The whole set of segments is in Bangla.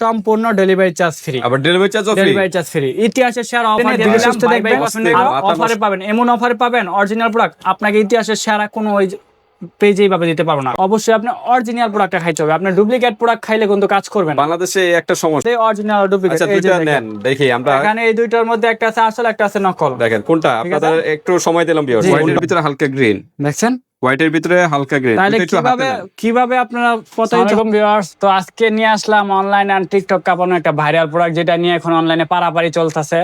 সম্পূর্ণ ডেলিভারি চার্জ ফ্রি আবার ডেলিভারি চার্জও ফ্রি ডেলিভারি চার্জ ফ্রি ইতিহাসের সেরা অফার দিলাম। অফারে পাবেন এমন অফারে পাবেন অরিজিনাল প্রোডাক্ট আপনাকে ইতিহাসের সেরা কোনো ওই পেজেই ভাবে দিতে পারব না। অবশ্যই আপনি অরিজিনাল প্রোডাক্টটা খাইতে হবে। আপনি ডুপ্লিকেট প্রোডাক্ট খাইলে কিন্তু কাজ করবে না। বাংলাদেশে একটা সমস্যা। অরিজিনাল ডুপ্লিকেট আচ্ছা দুইটা নেন দেখি আমরা এখানে এই দুইটার মধ্যে একটা আছে আসল একটা আছে নকল। দেখেন কোনটা? আপনাদের একটু সময় দিলাম ভিউয়ার্স হোয়াইটের ভিতরে হালকা গ্রিন দেখছেন? হোয়াইটের ভিতরে হালকা গ্রিন তাহলে কীভাবে কীভাবে আপনারা প্রতারিত ভিউয়ার্স তো আজকে নিয়ে আসলাম অনলাইন আর টিকটক কাপানো একটা ভাইরাল প্রোডাক্ট যেটা নিয়ে এখন অনলাইনে পারাপারি চলতেছে।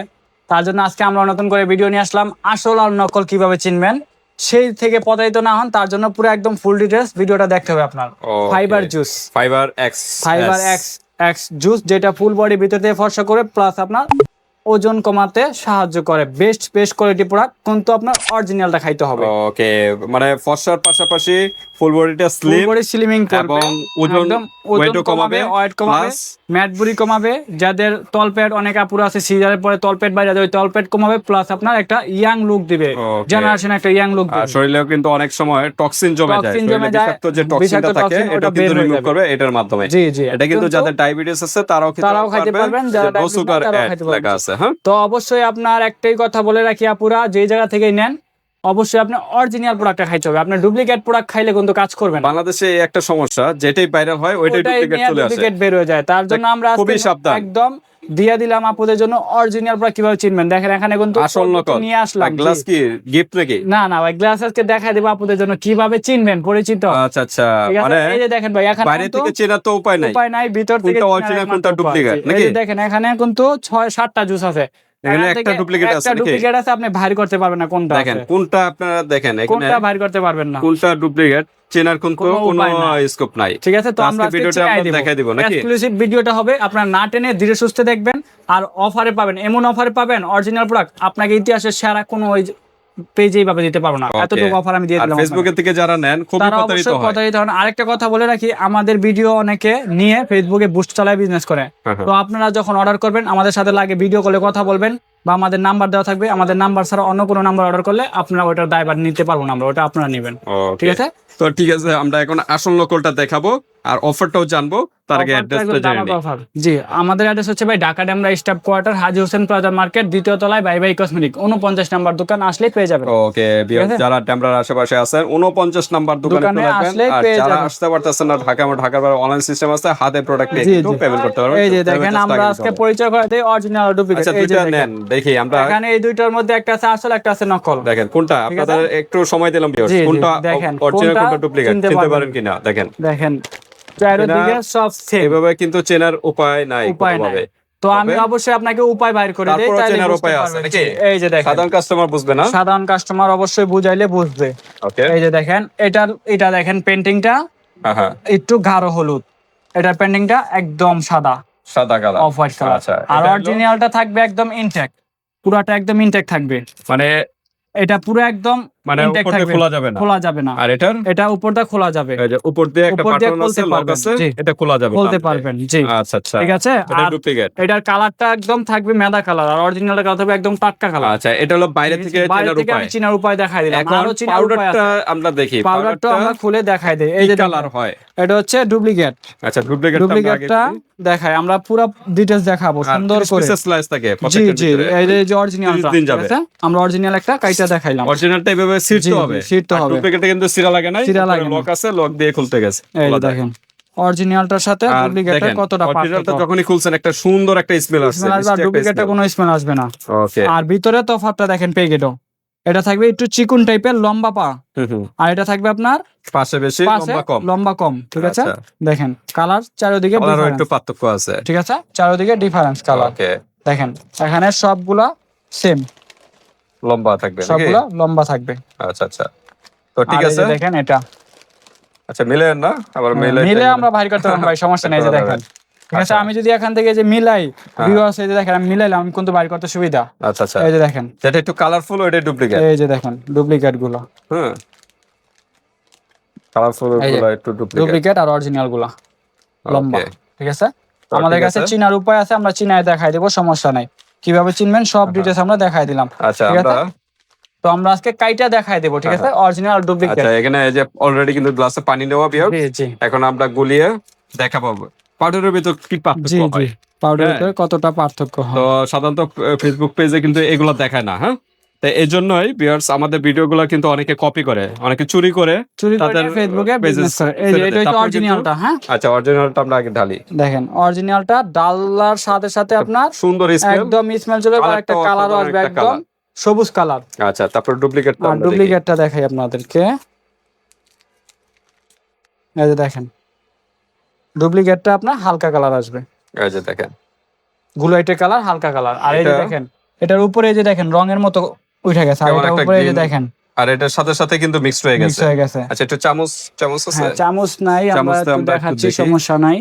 তার জন্য আজকে আমরা নতুন করে ভিডিও নিয়ে আসলাম। আসল আর নকল কীভাবে চিনবেন সেই থেকে প্রতারিত না হন তার জন্য পুরো একদম ফুল ডিটেলস ভিডিওটা দেখতে হবে আপনার। Fiber juice fiber X fiber X X juice যেটা ফুল বডি ভিতর থেকে ফর্সা করে প্লাস আপনার ওজন কমাতে সাহায্য করে। বেস্ট বেস্ট কোয়ালিটি প্রোডাক্ট কিন্তু আপনার অরিজিনালটা খাইতে হবে। ওকে মানে ফর্সার পাশাপাশি ফুল বডিটা স্লিম বডি স্লিমিং করবে। এবং ওজন ওয়েটও কমাবে ওয়েট কমাবে ম্যাট বুড়ি কমাবে। যাদের তলপেট অনেক আপুর আছে সিজারের পরে তলপেট বাইরে যাদের তলপেট কমাবে প্লাস আপনার একটা ইয়াং লুক দিবে. জেনারেশন একটা ইয়াং লুক দিবে। শরীরেও কিন্তু অনেক সময় টক্সিন জমে যায়। শরীরে জমে যায়, বিষাক্ত যে টক্সিনটা থাকে এটা কিন্তু রিমুভ করবে এটার মাধ্যমে। জি জি। এটা কিন্তু যাদের ডায়াবেটিস আছে তারাও খেতে পারবেন, যারা সুগার। লেখা আছে। হ্যাঁ? তো অবশ্যই আপনার একটাই কথা বলে রাখি আপুরা যে জায়গা থেকেই নেন অবশ্যই আপনি অরিজিনাল প্রোডাক্টটা খাইতে হবে। আপনি ডুপ্লিকেট প্রোডাক্ট খাইলে কিন্তু কাজ করবে না। বাংলাদেশে একটা সমস্যা যেটাই ভাইরাল হয় ওইটাই ডুপ্লিকেট চলে আসে। ডুপ্লিকেট বের হয়ে যায়। তার জন্য আমরা খুবই সাবধান। একদম দিয়ে দিলাম আপুদের জন্য অরিজিনাল পুরো কীভাবে চিনবেন? দেখেন এখানে কিন্তু আসল নকল। নিয়ে আসলাম গ্লাস কি গিফট নাকি? না না ভাই গ্লাস আজকে দেখাই দেব আপুদের জন্য কীভাবে চিনবেন পরিচিত। আচ্ছা আচ্ছা মানে এই যে দেখেন ভাই এখানে বাইরে থেকে চেনা তো উপায় নাই। উপায় নাই ভিতর থেকে কোনটা অরিজিনাল কোনটা ডুপ্লিকেট নাকি? দেখেন এখানে কিন্তু ছয় সাতটা জুস আছে। এখানে একটা থেকে আছে একটা ডুপ্লিকেট আছে আপনি ভারী করতে পারবেন না কোনটা দেখেন কোনটা আপনারা দেখেন এখানে কোনটা ভারী করতে পারবেন না। কোনটা ডুপ্লিকেট চেনার কোন স্কোপ নাই। ঠিক আছে তো আমরা ভিডিওটা দেখাই দিব নাকি? এক্সক্লুসিভ ভিডিওটা হবে আপনার না টেনে ধীরে সুস্থে দেখবেন আর অফারে পাবেন এমন অফারে পাবেন অরিজিনাল প্রোডাক্ট আপনাকে ইতিহাসের সেরা কোনো ওই পেজেই ভাবে দিতে পারব না. এতটুকু অফার আমি দিয়ে দিলাম ফেসবুকের থেকে যারা নেন খুব তারা প্রতারিত হয়। প্রতারিত হন। আরেকটা কথা বলে রাখি আমাদের ভিডিও অনেকে নিয়ে ফেসবুকে বুস্ট চালায় বিজনেস করে। হ্যাঁ, হ্যাঁ। তো আপনারা যখন অর্ডার করবেন আমাদের সাথে লাগে ভিডিও কলে কথা বলবেন। বা আমাদের নাম্বার দেওয়া থাকবে। আমাদের নাম্বার ছাড়া অন্য কোনো নাম্বার অর্ডার করলে আপনারা ওটার দায়ভার নিতে পারব না আমরা ওটা আপনারা নেবেন। ঠিক আছে? তো ঠিক আছে আমরা এখন আসল নকলটা দেখাবো আর অফারটাও জানব তার আগে অ্যাড্রেসটা জেনে নিই। জি আমাদের অ্যাড্রেস হচ্ছে ভাই Dhaka Demra staff quarter Haji Hossain plaza market দ্বিতীয় তলায় বাই বাই কসমেটিক উনপঞ্চাশ নাম্বার দোকান আসলেই পেয়ে যাবেন। ওকে যারা আশেপাশে আছেন উনপঞ্চাশ নাম্বার দোকানে পেয়ে যারা আসতে পারতেছেন না ঢাকা আমার ঢাকার অনলাইন সিস্টেম আছে হাতে প্রোডাক্ট নিয়ে কিন্তু পেমেন্ট করতে পারবেন। এই যে দেখেন আমরা আজকে পরিচয় করে দিই অরিজিনাল ডুপ্লিকেট আচ্ছা নেন দেখি আমরা এখানে এই দুইটার মধ্যে একটা আছে আসল একটা আছে নকল। দেখেন কোনটা? আপনাদের একটু সময় দিলাম ভিউয়ার্স কোনটা অরিজিনাল কোনটা ডুপ্লিকেট চিনতে পারেন কিনা? দেখেন। দেখেন চারিদিকে সব সেম এইভাবে কিন্তু চেনার উপায় নাই উপায় নাই। তো আমি অবশ্যই আপনাকে উপায় বাইর করে দেই চেনার উপায় আছে নাকি? এই যে দেখেন। সাধারণ কাস্টমার বুঝবে না? সাধারণ কাস্টমার অবশ্যই বুঝাইলে বুঝবে। ওকে এই যে দেখেন এটা এটা দেখেন পেন্টিংটা হ্যাঁ একটু গাঢ় হলুদ। এটার পেন্টিংটা একদম সাদা। সাদা কালার অফ হোয়াইট কালার আচ্ছা, আর এটা অরিজিনালটা থাকবে একদম ইনটেক পুরাটা একদম ইনটেক থাকবে। মানে এটা পুরো একদম মানে intact উপর দিয়ে খোলা যাবে না। খোলা যাবে না। আর এটার? এটা উপরটা খোলা যাবে। উপর দিয়ে একটা বাটন আছে লক আছে এটা খোলা যাবে বলতে পারবেন জি। আচ্ছা আচ্ছা। ঠিক আছে? এটা আর ডুপ্লিকেট এটার কালারটা একদম থাকবে মেদা কালার আর অরিজিনালটা কালার থাকবে একদম টাটকা কালার আচ্ছা এটা হলো বাইরে থেকে চেনার উপায়। চিনার উপায় দেখাই দিলাম। আরও চিনার উপায় আমরা দেখি পাউডারটা আমরা খুলে দেখাই দেই। এই যে কালার হয়? এটা হচ্ছে ডুপ্লিকেট আচ্ছা ডুপ্লিকেট ডুপ্লিকেটটা দেখাই। আমরা পুরো ডিটেইলস দেখাবো সুন্দর করে। স্লাইস থাকে জি জি এই যে- যে অরিজিনালটা 30 দিন যাবে। আমরা অরিজিনাল একটা কাইটা দেখাইলাম। অরিজিনালটা এভাবে হবে। ছিঁড়তে হবে। ডুপ্লিকেটে কিন্তু সিরা লাগে নাই সিরা লাগে লক আছে লক দিয়ে খুলতে গেছে এই। দেখেন অরিজিনালটার সাথে দেখেন কতটা পার্থক্য? যখনই খুলছেন একটা সুন্দর একটা স্মেল আসছে আর কোনো স্মেল আসবে না। ওকে আর ভিতরে তফাতটা দেখেন পেগেটও এটা থাকবে একটু চিকুন টাইপের লম্বা পা। আর এটা থাকবে আপনার পাশে বেশি লম্বা কম। লম্বা কম ঠিক আছে? আচ্ছা। দেখেন কালার চারিদিকে একটু পার্থক্য আছে। ঠিক আছে? চারিদিকে ডিফারেন্স কালার দেখেন এখানে সবগুলা সেম লম্বা থাকবে সবগুলা লম্বা থাকবে। আচ্ছা আচ্ছা। তো ঠিক আছে। দেখেন এটা। আচ্ছা মিলে না? আবার মিলে মিলে আমরা করতে পারব ভাই সমস্যা নেই যে দেখেন। ঠিক আছে আচ্ছা। আমি যদি এখান থেকে যে মিলাই হ্যাঁ। ভিউয়ার্স এই যে দেখেন আমি মিলাইলাম আমি কিন্তু বাড়ি করতে সুবিধা। আচ্ছা আচ্ছা। এই যে দেখেন। যেটা একটু কালারফুল ওইটা ডুপ্লিকেট এই যে দেখেন ডুপ্লিকেটগুলো হ্যাঁ কালারফুলগুলো একটু ডুপ্লিকেট ডুপ্লিকেট আর অরিজিনালগুলা লম্বা। ঠিক আছে? আমাদের কাছে। চিনার উপায় আছে আমরা চিনায় দেখাই দেবো সমস্যা নাই। কীভাবে চিনবেন? সব ডিটেলস আমরা দেখাই দিলাম। আচ্ছা? আমরা তো আমরা আজকে কাইটা দেখাই দেব ঠিক আছে? অরিজিনাল আর ডুপ্লিকেট আচ্ছা এখানে এই যে অলরেডি কিন্তু গ্লাসে পানি দেওয়া জি এখন আমরা গুলিয়ে দেখাবো। পাউডারের ভিতর কি পার্থক্য হয়? পাউডারের হ্যাঁ। কতটা পার্থক্য তো সাধারণত ফেসবুক পেজে কিন্তু এগুলো দেখায় না হ্যাঁ? তো এই জন্যই ভিউয়ার্স আমাদের ভিডিওগুলো কিন্তু অনেকে কপি করে অনেকে চুরি করে চুরি করে ফেসবুকে বিজনেস করে। এই যে এটা হচ্ছে অরিজিনালটা হ্যাঁ? আচ্ছা অরিজিনালটা আমরা আগে ঢালি। দেখেন অরিজিনালটা ডালার সাথে সাথে আপনার সুন্দর স্মেল একদম স্মেল চলে আর একটা অসাধারণ আসবে একদম সবুজ কালার আচ্ছা তারপর ডুপ্লিকেট আর ডুপ্লিকেটটা দেখাই আপনাদেরকে। এই যে দেখেন ডুপ্লিকেটটা আপনার হালকা কালার আসবে। এই যে দেখেন। গুলাইটের কালার হালকা কালার আর এই যে দেখেন এটার উপরে এই যে দেখেন রঙের মতো উঠে গেছে। আর এটার উপরে দেখেন। আর এটার সাথে সাথে কিন্তু মিক্সড হয়ে গেছে। হয়ে গেছে। আচ্ছা একটু চামচ চামচ আছে? হ্যাঁ চামচ নাই আমরা দেখাচ্ছি সমস্যা নাই।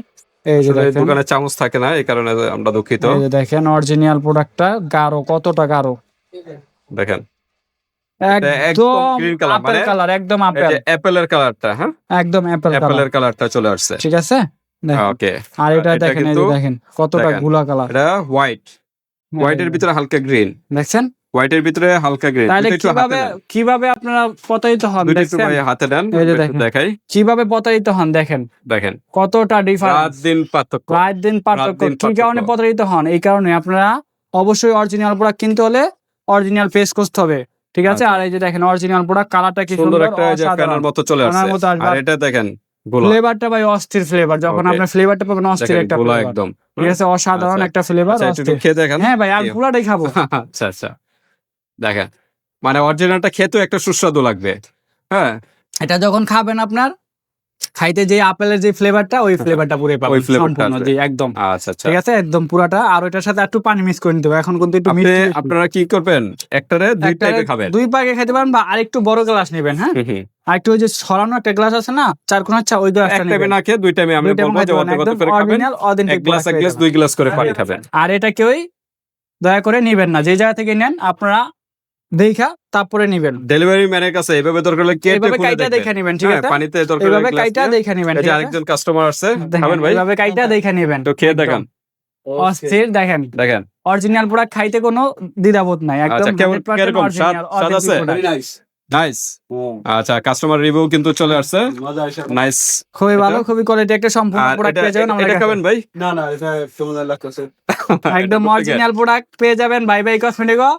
এই যে দোকানে চামচ থাকে না এই কারণে আমরা দুঃখিত। এই যে দেখেন অরিজিনাল প্রোডাক্টটা গাঢ় কতটা গাঢ়? দেখেন। একদম মানে কালার একদম আপেল অ্যাপেলের কালারটা হ্যাঁ? একদম কালার অ্যাপেলের কালারটা চলে আসছে। ঠিক আছে? ওকে আর এটা এটা দেখেন এই দেখেন কতটা। গুলা কালার এটা হোয়াইট হোয়াইটের ভিতরে হালকা গ্রিন দেখছেন? হোয়াইটের ভিতরে হালকা গ্রিন তাহলে কীভাবে কীভাবে আপনারা প্রতারিত হন? দেখছেন? ভাই হাতে দেখেন। দেখাই। কীভাবে প্রতারিত হন? দেখেন। দেখেন। কতটা রাত দিন পার্থক্য। রাত দিন পার্থক্য। কি কারণে প্রতারিত হন? এই কারণে আপনারা অবশ্যই অরিজিনাল প্রোডাক্ট কিনতে হলে অরিজিনাল পেজ করতে হবে। ঠিক আছে? আচ্ছা। আর এই যে দেখেন অরিজিনাল প্রোডাক্ট কালারটা কি সুন্দর একটা ফ্যানের মতো চলে আসছে। আর এটা দেখেন ফ্লেভারটা ভাই অস্থির ফ্লেভার যখন. আপনার ফ্লেভারটা পাবেন অস্থির একটা একদম। ঠিক আছে? অসাধারণ আচ্ছা। একটা ফ্লেভার আচ্ছা দেখেন। হ্যাঁ ভাই কি? পুরাটাই খাব। আচ্ছা আচ্ছা। দেখেন মানে অরিজিনালটা খেতেও একটা সুস্বাদু লাগবে। হ্যাঁ? এটা যখন খাবেন আপনার খাইতে যে আপেলের যে ফ্লেভারটা ওই ফ্লেভারটা পুরো পাবেন সম্পূর্ণ। জি একদম। আচ্ছা আচ্ছা। ঠিক আছে? একদম পুরাটা। আর ওটার সাথে একটু পানি মিক্স করে নিতে হবে। এখন কিন্তু একটু মিষ্টি আপনারা কি করবেন? একটারে দুই টাইপে খাবেন। দুই পাকে খেতে পারেন বা আরেকটু বড় গ্লাস নেবেন হ্যাঁ? হুম, হুম। আর একটু ওই যে ছড়ানো একটা গ্লাস আছে না চার কোনা চা ওই গ্লাসটা নেবেন। না খেয়ে দুই টাইমে আমি বলব যে অর্ধেক অর্ধেক করে খাবেন। এক গ্লাস এক গ্লাস দুই গ্লাস করে পানি খাবেন। আর এটা কেউই দয়া করে নিবেন না। যে জায়গা থেকে নেন আপনারা দেখা তারপরে নিবেন। ডেলিভারি ম্যানের কাছে এভাবে দরকার হলে কেটে এইভাবে কাইটা দেখে নিবেন ঠিক হ্যাঁ, আছে? পানিতে দরকার এইভাবে হলে কাইটা দেখে নিবেন এই আছে? আরেকজন কাস্টমার দেখেন, খাবেন ভাই? এইভাবে কাইটা দেখে নিবেন। তো খেয়ে। দেখান। অস্থির দেখেন। দেখেন। অরিজিনাল প্রোডাক্ট খাইতে কোনো দ্বিধাবোধ নাই একদম আচ্ছা, কেমন- স্বাদ- স্বাদ আছে? নাইস আচ্ছা কাস্টমার রিভিউ কিন্তু চলে আসছে। নাইস খুবই ভালো খুবই কোয়ালিটি একটা সম্পূর্ণ প্রোডাক্ট পেয়ে যাবেন আমাদের খাবেন ভাই? না না এটা একদম অরিজিনাল প্রোডাক্ট পেয়ে যাবেন বাই বাই কসমেটিকো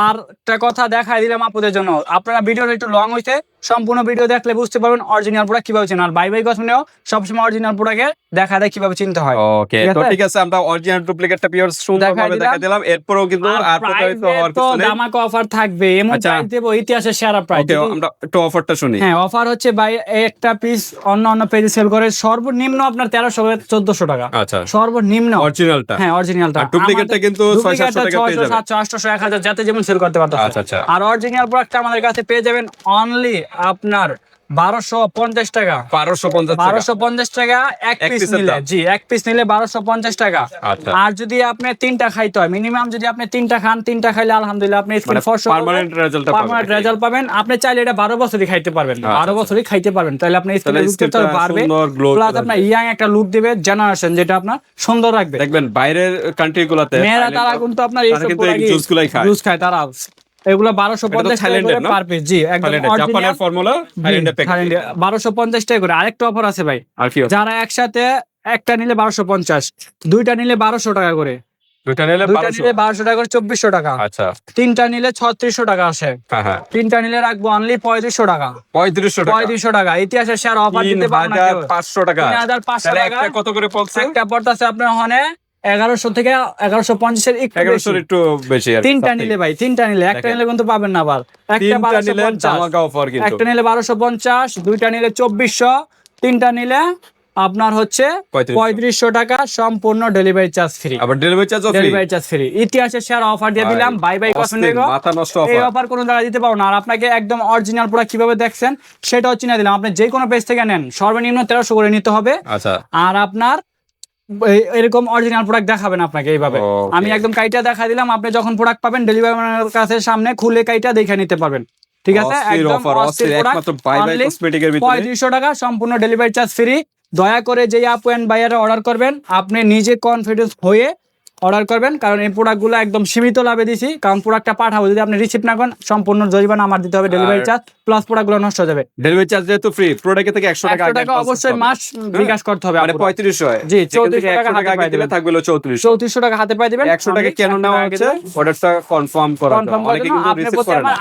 আর একটা কথা দেখাই দিলাম আপনাদের জন্য। আপনারা ভিডিওটা একটু লং হইছে সম্পূর্ণ ভিডিও দেখলে বুঝতে পারবেন অরিজিনাল প্রোডাক্ট কীভাবে চেনা আর বাই বাই কসমেটিকো সবসময় অরিজিনাল প্রোডাক্টের দেখা দেয় কীভাবে চিনতে হয়। ওকে তো? ঠিক আছে আমরা অরিজিনাল ডুপ্লিকেটটা পিওর সুন্দরভাবে দেখা দিলাম। এরপরও কিন্তু আর প্রতারিত হওয়ার কিছু নেই। দামাকা অফার থাকবে। এমন আচ্ছা। প্রাইস দেবো ইতিহাসের সেরা প্রাইস ওকে আমরা একটু অফারটা শুনি। হ্যাঁ অফার হচ্ছে বাই একটা পিস অন্য অন্য পেজে সেল করে সর্বনিম্ন আপনার তেরোশো চোদ্দশো টাকা। আচ্ছা। সর্বনিম্ন। অরিজিনালটা হ্যাঁ অরিজিনালটা আর ডুপ্লিকেটটা কিন্তু ছয় সাতশো টাকা পেয়ে যাবেন। সাতশো আটশো এক হাজার যাতে যেমন সেল করতে পারতো। আচ্ছা আচ্ছা। আর অরিজিনাল প্রোডাক্ট আমাদের কাছে পেয়ে যাবেন অনলি আপনার বারোশো পঞ্চাশ টাকা। বারোশো পঞ্চাশ বারোশো পঞ্চাশ টাকা এক পিস নিলে। জি এক পিস নিলে বারোশো পঞ্চাশ টাকা। আচ্ছা। আর যদি আপনি তিনটা খাইতে হয় মিনিমাম যদি আপনি তিনটা খান তিনটা খাইলে আলহামদুলিল্লাহ আপনি মানে পার্মানেন্ট রেজাল্ট পাবেন। আপনি চাইলে এটা বারো বছরই খাইতে পারবেন আচ্ছা, বারো বছরই খাইতে পারবেন। তাহলে আপনি স্কিনটা বাড়বে। প্লাস আপনার ইয়াং একটা লুক দিবে জেনারেশন যেটা আপনার সুন্দর রাখবে। দেখবেন বাইরের কান্ট্রি গুলাতে মেয়েরা তারা কিন্তু আপনার এই তারা কিন্তু এই জুস খায়। জুস খায় তারা এগুলো বারোশো পঞ্চাশ? পার পিস জি একদম জাপানের ফর্মুলা বারোশো পঞ্চাশ টাকা করে আরেকটা অফার আছে ভাই? যারা একসাথে একটা নিলে বারোশো পঞ্চাশ দুইটা নিলে বারোশো টাকা করে। দুইটা নিলে দুইটা 1200 নিলে বারোশো টাকা করে চব্বিশশো টাকা। আচ্ছা। তিনটা নিলে ছত্রিশশো টাকা আসে। হ্যাঁ হ্যাঁ। তিনটা নিলে রাখব অনলি পঁয়ত্রিশশো টাকা। পঁয়ত্রিশশো পঁয়ত্রিশশো টাকা। ইতিহাসের শেয়ার অফার দিতে পারব না হাজার কেউ। পাঁচশো টাকা। হাজার পাঁচশো টাকা। কত করে পড়ছে? একটা পড়তেছে আপনার ওখানে এগারোশো থেকে এগারোশো পঞ্চাশের একটু একটু বেশি তিনটা নিলে ভাই তিনটা নিলে একটা নিলে কিন্তু পাবেন না আবার। একটা নিলে অফার বারোশো পঞ্চাশ দুইটা নিলে চব্বিশশো তিনটা নিলে আপনার হচ্ছে পঁয়ত্রিশশো। টাকা সম্পূর্ণ ডেলিভারি চার্জ ফ্রি আবার delivery charge free delivery charge free ইতিহাসের সেরা অফার দিয়ে দিলাম। বাই বাই মাথা নষ্ট এই অফার অফার কোনো জায়গায় দিতে পারব না। আর আপনাকে একদম অরিজিনাল প্রোডাক্ট কীভাবে দেখছেন সেটাও চিনে দিলাম। আপনি যে কোনো পেজ থেকে নেন সর্বনিম্ন তেরোশো করে নিতে হবে। আচ্ছা। আর আপনার এরকম অরিজিনাল প্রোডাক্ট দেখাবেন আপনাকে এইভাবে। আমি একদম কাইটা দেখা দিলাম আপনি যখন প্রোডাক্ট পাবেন ডেলিভারি ম্যানের কাছে সামনে খুলে কাইটা দেখে নিতে পারবেন। ঠিক আছে? একদম পঁয়ত্রিশশো টাকা সম্পূর্ণ ডেলিভারি চার্জ ফ্রি দয়া করে যেই আপ অ্যান্ড বাইয়ারে অর্ডার করবেন আপনি নিজে কনফিডেন্স হয়ে অর্ডার করবেন কারণ এই প্রোডাক্টগুলো একদম সীমিত লাভে দিছি কারণ প্রোডাক্টটা পাঠাবো যদি আপনি রিসিভ না করেন সম্পূর্ণ জরিমানা আমার দিতে হবে ডেলিভারি চার্জ প্লাস প্রোডাক্টগুলো নষ্ট হয়ে যাবে। ডেলিভারি চার্জ যেহেতু ফ্রি প্রোডাক্ট থেকে একশো টাকা টাকা অবশ্যই মাস বিকাশ করতে হবে মানে হয়। জি, 34 টাকা হাতে দিবেন। থাকবে চৌত্রিশ চৌত্রিশশো টাকা হাতে পাই দিবেন। একশো টাকা কেন নেওয়া হচ্ছে? অর্ডারটা কনফার্ম করা কনফার্ম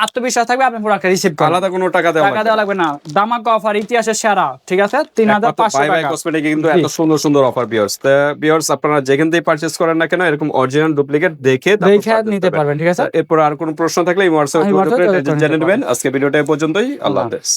আত্মবিশ্বাস থাকবে আপনি প্রোডাক্টটা রিসিভ করেন। আলাদা কোনো টাকা দেওয়া টাকা দেওয়া লাগবে না। দামাক অফার ইতিহাসের সেরা ঠিক আছে? তিন হাজার পাঁচশো টাকা। কিন্তু এত সুন্দর সুন্দর অফার বিয়ার্স তা বিয়ার্স আপনারা যেখান থেকে পারচেজ করেন না কেন এরকম অরিজিনাল ডুপ্লিকেট দেখে দেখে নিতে পারবেন। ঠিক আছে? এরপর আর কোনো প্রশ্ন থাকলে এই হোয়াটসঅ্যাপে জেনে নেবেন। আজকে ভিডিওটা পর্যন্তই। আল্লাহ আল্লাহ হাফেজ।